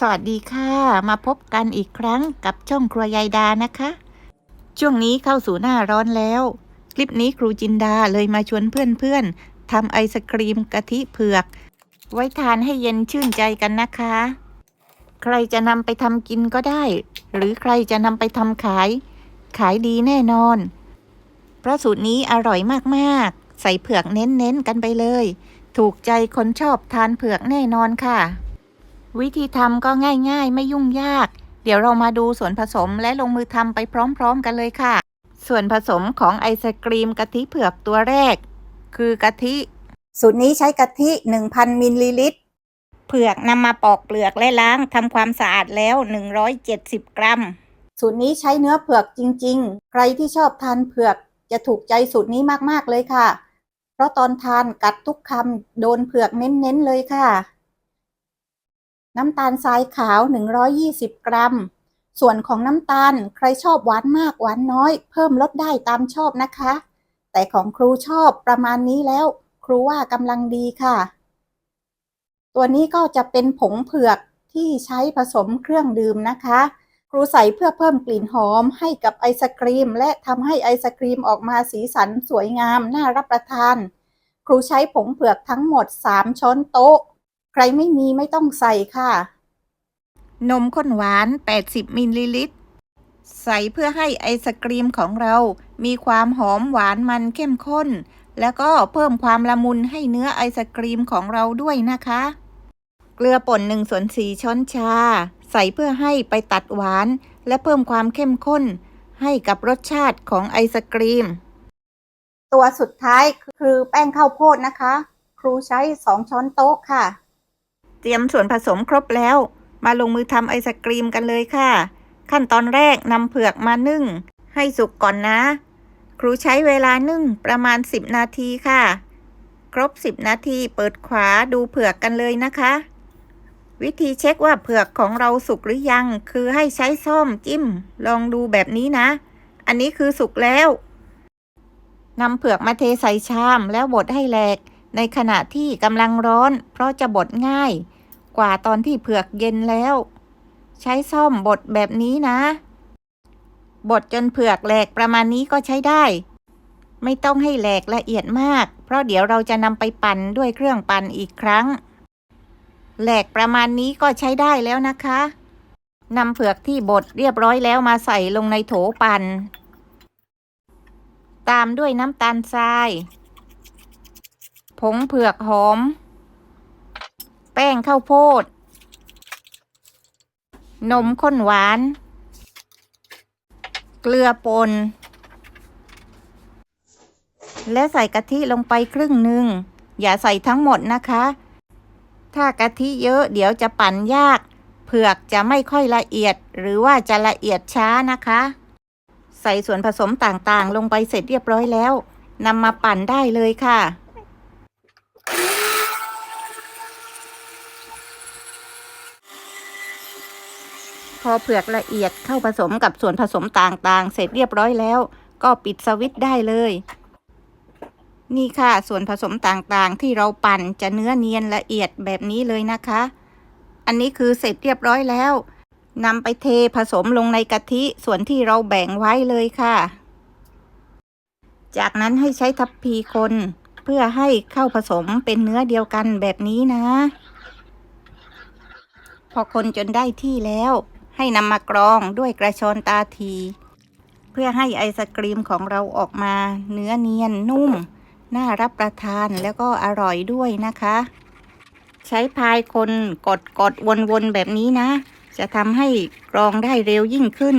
สวัสดีค่ะ มาพบกันอีกครั้งกับช่องครัวยายดานะคะ ช่วงนี้เข้าสู่หน้าร้อนแล้ว คลิปนี้ครูจินดาเลยมาชวนเพื่อนๆทำไอศครีมกะทิเผือก ไว้ทานให้เย็นชื่นใจกันนะคะ ใครจะนำไปทำกินก็ได้ หรือใครจะนำไปทำขาย ขายดีแน่นอน เพราะสูตรนี้อร่อยมากๆ ใส่เผือกเน้นๆกันไปเลย ถูกใจคนชอบทานเผือกแน่นอนค่ะ วิธีทำก็ง่ายๆ ไม่ยุ่งยาก เดี๋ยวเรามาดูส่วนผสมและลงมือทำไปพร้อม ๆ กันเลยค่ะ ส่วนผสมของไอศกรีมกะทิเผือกตัวแรก คือกะทิ สูตรนี้ใช้กะทิ 1,000 มิลลิลิตร เผือกนำมาปอกเปลือกและล้างทำความสะอาดแล้ว 170 กรัม สูตรนี้ใช้เนื้อเผือกจริง ๆ ใครที่ชอบทานเผือกจะถูกใจสูตรนี้มากๆเลยค่ะ เพราะตอนทานกัดทุกคำโดนเผือกเน้นๆเลยค่ะ น้ำตาลทรายขาว 120 กรัม ส่วนของน้ำตาลใครชอบหวานมากหวานน้อย เพิ่มลดได้ตามชอบนะคะ แต่ของครูชอบประมาณนี้แล้ว ครูว่ากำลังดีค่ะ ตัวนี้ก็จะเป็นผงเผือกที่ใช้ผสมเครื่องดื่มนะคะ ครูใส่เพื่อเพิ่มกลิ่นหอมให้กับไอศครีม และทำให้ไอศครีมออกมาสีสันสวยงามน่ารับประทาน ครูใช้ผงเผือกทั้งหมด 3 ช้อนโต๊ะ ใครไม่มีไม่ต้องใส่ค่ะ นมข้นหวาน 80 มิลลิลิตร ใส่เพื่อให้ไอศกรีมของเรา มีความหอมหวานมันเข้มข้น แล้วก็เพิ่มความละมุนให้เนื้อไอศกรีมของเราด้วยนะคะ เกลือป่น1ส่วน4ช้อนชา ใส่เพื่อให้ไปตัดหวาน และเพิ่มความเข้มข้น ให้กับรสชาติของไอศกรีม ตัวสุดท้ายคือแป้งข้าวโพดนะคะ ครูใช้2ช้อนโต๊ะค่ะเตรียมส่วนผสมครบแล้ว มาลงมือทำไอศกรีมกันเลยค่ะ ขั้นตอนแรกนำเผือกมานึ่ง ให้สุกก่อนนะ ครูใช้เวลานึ่งประมาณ 10 นาทีค่ะ ครบ 10 นาทีเปิดขวาดูเผือกกันเลยนะคะ วิธีเช็คว่าเผือกของเราสุกหรือยัง คือให้ใช้ส้อมจิ้ม ลองดูแบบนี้นะ อันนี้คือสุกแล้วนำเผือกมาเทใส่ชามแล้วบดให้แหลก ในขณะที่กำลังร้อน เพราะจะบดง่าย กว่าตอนที่เผือกเย็นแล้ว ใช้ส้อมบดแบบนี้นะ บดจนเผือกแหลกประมาณนี้ก็ใช้ได้ ไม่ต้องให้แหลกละเอียดมาก เพราะเดี๋ยวเราจะนำไปปั่นด้วยเครื่องปั่นอีกครั้ง แหลกประมาณนี้ก็ใช้ได้แล้วนะคะนำเผือกที่บดเรียบร้อยแล้วมาใส่ลงในโถปั่น ตามด้วยน้ำตาลทราย ผงเผือกหอม แป้งข้าวโพด นมข้นหวาน เกลือป่นและใส่กะทิลงไปครึ่งหนึ่ง อย่าใส่ทั้งหมดนะคะ ถ้ากะทิเยอะเดี๋ยวจะปั่นยาก เผือกจะไม่ค่อยละเอียด หรือว่าจะละเอียดช้านะคะ ใส่ส่วนผสมต่างๆ ลงไปเสร็จเรียบร้อยแล้วนำมาปั่นได้เลยค่ะ พ อเผือกละเอียดเข้าผสมกับส่วนผสมต่างๆ เสร็จเรียบร้อยแล้ว ก็ปิดสวิตช์ได้เลย นี่ค่ะ ส่วนผสมต่างๆ ที่เราปั่นจะเนื้อเนียนละเอียดแบบนี้เลยนะคะ อันนี้คือเสร็จเรียบร้อยแล้วนำไปเทผสมลงในกะทิส่วนที่เราแบ่งไว้เลยค่ะ จากนั้นให้ใช้ทัพพีคน เพื่อให้เข้าผสมเป็นเนื้อเดียวกันแบบนี้นะ พอคนจนได้ที่แล้ว ให้นำมากรองด้วยกระชอนตาที เพื่อให้ไอศกรีมของเราออกมา เนื้อเนียนนุ่ม น่ารับประทานแล้วก็อร่อยด้วยนะคะ ใช้พายคนกดกดวนๆแบบนี้นะ จะทำให้กรองได้เร็วยิ่งขึ้น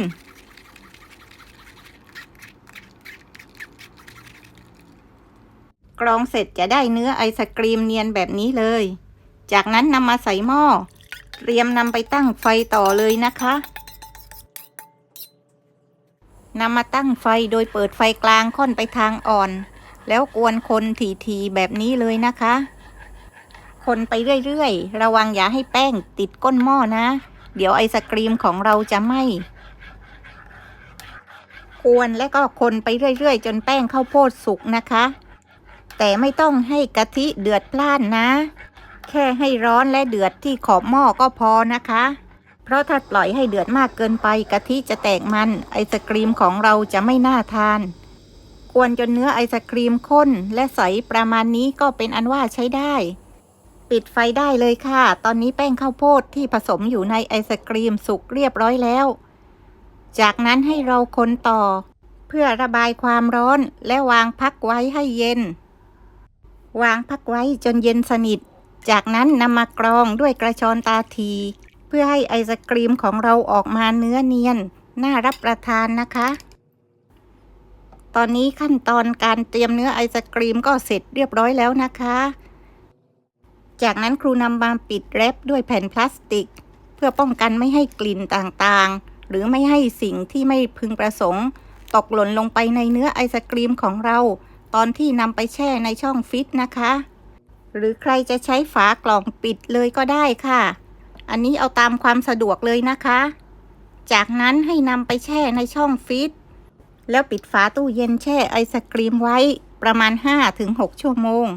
กรองเสร็จจะได้เนื้อไอศกรีมเนียนแบบนี้เลย จากนั้นนำมาใส่หม้อ เตรียมนำไปตั้งไฟต่อเลยนะคะนำมาตั้งไฟโดยเปิดไฟกลางค่อนไปทางอ่อน แล้วกวนคนทีๆแบบนี้เลยนะคะ คนไปเรื่อยๆ ระวังอย่าให้แป้งติดก้นหม้อนะ เดี๋ยวไอศกรีมของเราจะไหม้ควรและก็คนไปเรื่อยๆ จนแป้งข้าวโพดสุกนะคะ แต่ไม่ต้องให้กะทิเดือดพล่านนะ แค่ให้ร้อนและเดือดที่ขอบหม้อก็พอนะคะ เพราะถ้าปล่อยให้เดือดมากเกินไปกะทิจะแตกมัน ไอศกรีมของเราจะไม่น่าทาน กวนจนเนื้อไอศกรีมข้น และใสประมาณนี้ก็เป็นอันว่าใช้ได้ ปิดไฟได้เลยค่ะ ตอนนี้แป้งข้าวโพดที่ผสมอยู่ในไอศกรีมสุกเรียบร้อยแล้ว จากนั้นให้เราคนต่อ เพื่อระบายความร้อนและวางพักไว้ให้เย็น วางพักไว้จนเย็นสนิท จากนั้นนำมากรองด้วยกระชอนตาที เพื่อให้ไอศกรีมของเราออกมาเนื้อเนียน น่ารับประทานนะคะ ตอนนี้ขั้นตอนการเตรียมเนื้อไอศกรีมก็เสร็จเรียบร้อยแล้วนะคะ จากนั้นครูนำมาปิดแรปด้วยแผ่นพลาสติก เพื่อป้องกันไม่ให้กลิ่นต่างๆ หรือไม่ให้สิ่งที่ไม่พึงประสงค์ ตกหล่นลงไปในเนื้อไอศกรีมของเรา ตอนที่นำไปแช่ในช่องฟิตนะคะ หรือใครจะใช้ฝากล่องปิดเลยก็ได้ค่ะ อันนี้เอาตามความสะดวกเลยนะคะ จากนั้นให้นำไปแช่ในช่องฟิตแล้วปิดฝาตู้เย็นแช่ไอศกรีมไว้ประมาณ 5-6 ชั่วโมง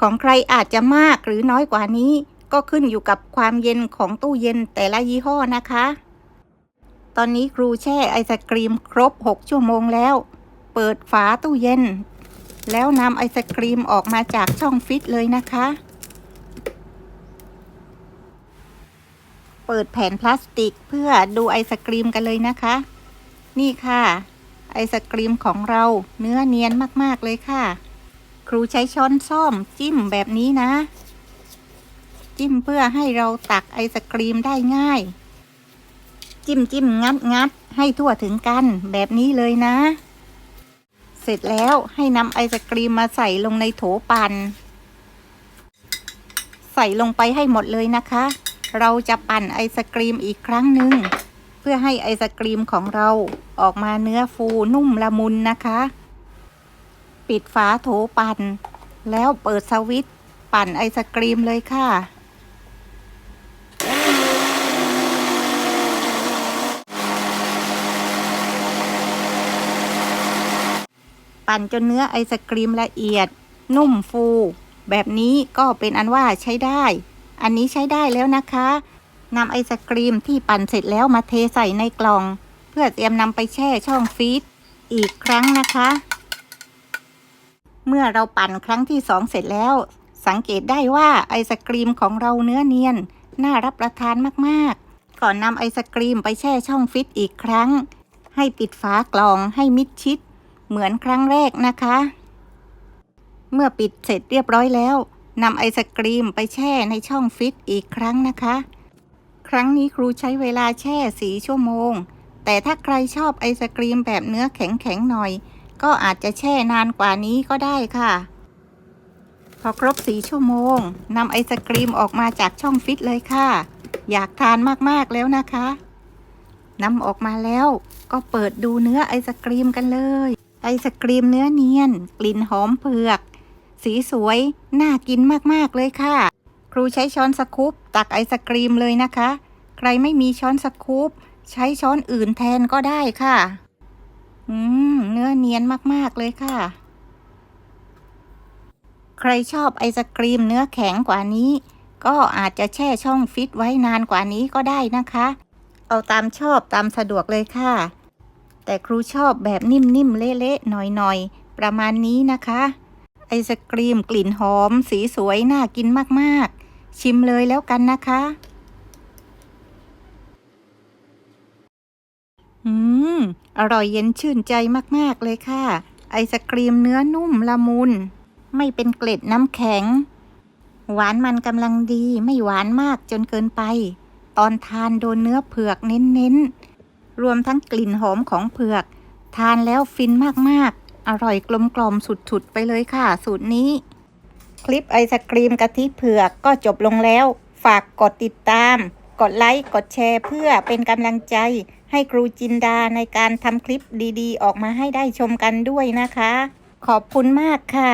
ของใครอาจจะมากหรือน้อยกว่านี้ ก็ขึ้นอยู่กับความเย็นของตู้เย็นแต่ละยี่ห้อนะคะ ตอนนี้ครูแช่ไอศกรีมครบ 6 ชั่วโมงแล้ว เปิดฝาตู้เย็น แล้วนำไอศกรีมออกมาจากช่องฟิตเลยนะคะ เปิดแผ่นพลาสติกเพื่อดูไอศกรีมกันเลยนะคะ นี่ค่ะ ไอศกรีมของเราเนื้อเนียนมากๆเลยค่ะ ครูใช้ช้อนส้อมจิ้มแบบนี้นะ จิ้มเพื่อให้เราตักไอศกรีมได้ง่าย จิ้มจิ้มงัดงัดให้ทั่วถึงกันแบบนี้เลยนะ เสร็จแล้วให้นำไอศกรีมมาใส่ลงในโถปัน่นใส่ลงไปให้หมดเลยนะคะ เราจะปั่นไอศกรีมอีกครั้งหนึ่งเพื่อให้ไอศกรีมของเราออกมาเนื้อฟูนุ่มละมุนนะคะ ปิดฝาโถปั่นแล้วเปิดสวิตช์ปั่นไอศกรีมเลยค่ะ ปั่นจนเนื้อไอศกรีมละเอียด นุ่มฟู แบบนี้ก็เป็นอันว่าใช้ได้ อันนี้ใช้ได้แล้วนะคะนำไอศกรีมที่ปั่นเสร็จแล้วมาเทใส่ในกล่อง เพื่อเตรียมนำไปแช่ช่องฟรีซอีกครั้งนะคะ เมื่อเราปั่นครั้งที่สองเสร็จแล้ว สังเกตได้ว่าไอศกรีมของเราเนื้อเนียน น่ารับประทานมากๆ ก่อนนำไอศกรีมไปแช่ช่องฟิตอีกครั้ง ให้ปิดฝากล่องให้มิดชิด เหมือนครั้งแรกนะคะ เมื่อปิดเสร็จเรียบร้อยแล้วนำไอศกรีมไปแช่ในช่องฟิตอีกครั้งนะคะ ครั้งนี้ครูใช้เวลาแช่สีชั่วโมง แต่ถ้าใครชอบไอศกรีมแบบเนื้อแข็งๆหน่อย ก็อาจจะแช่นานกว่านี้ก็ได้ค่ะ พอครบสีชั่วโมงนำไอศกรีมออกมาจากช่องฟิตเลยค่ะ อยากทานมากๆแล้วนะคะนำออกมาแล้วก็เปิดดูเนื้อไอศกรีมกันเลย ไอศกรีมเนื้อเนียน กลิ่นหอมเผือก สีสวย น่ากินมาก ๆ เลยค่ะ ครูใช้ช้อนสกู๊ปตักไอศกรีมเลยนะคะ ใครไม่มีช้อนสกู๊ปใช้ช้อนอื่นแทนก็ได้ค่ะ อืม เนื้อเนียนมาก ๆ เลยค่ะ ใครชอบไอศกรีมเนื้อแข็งกว่านี้ ก็อาจจะแช่ช่องฟิตไว้นานกว่านี้ก็ได้นะคะ เอาตามชอบตามสะดวกเลยค่ะ แต่ครูชอบแบบนิ่มๆ เละๆ หน่อยๆ ประมาณนี้นะคะ ไอศกรีมกลิ่นหอม สีสวย น่ากินมากๆ ชิมเลยแล้วกันนะคะ อืม อร่อยเย็นชื่นใจมากๆเลยค่ะ ไอศกรีมเนื้อนุ่มละมุน ไม่เป็นเกล็ดน้ำแข็ง หวานมันกำลังดีไม่หวานมากจนเกินไป ตอนทานโดนเนื้อเผือกเน้นๆ รวมทั้งกลิ่นหอมของเผือก ทานแล้วฟินมากๆ อร่อยกลมกล่อมสุดๆ ไปเลยค่ะ สูตรนี้ คลิปไอศกรีมกะทิเผือกก็จบลงแล้ว ฝากกดติดตาม กดไลค์ กดแชร์เพื่อเป็นกำลังใจ ให้ครูจินดาในการทำคลิปดีๆ ออกมาให้ได้ชมกันด้วยนะคะ ขอบคุณมากค่ะ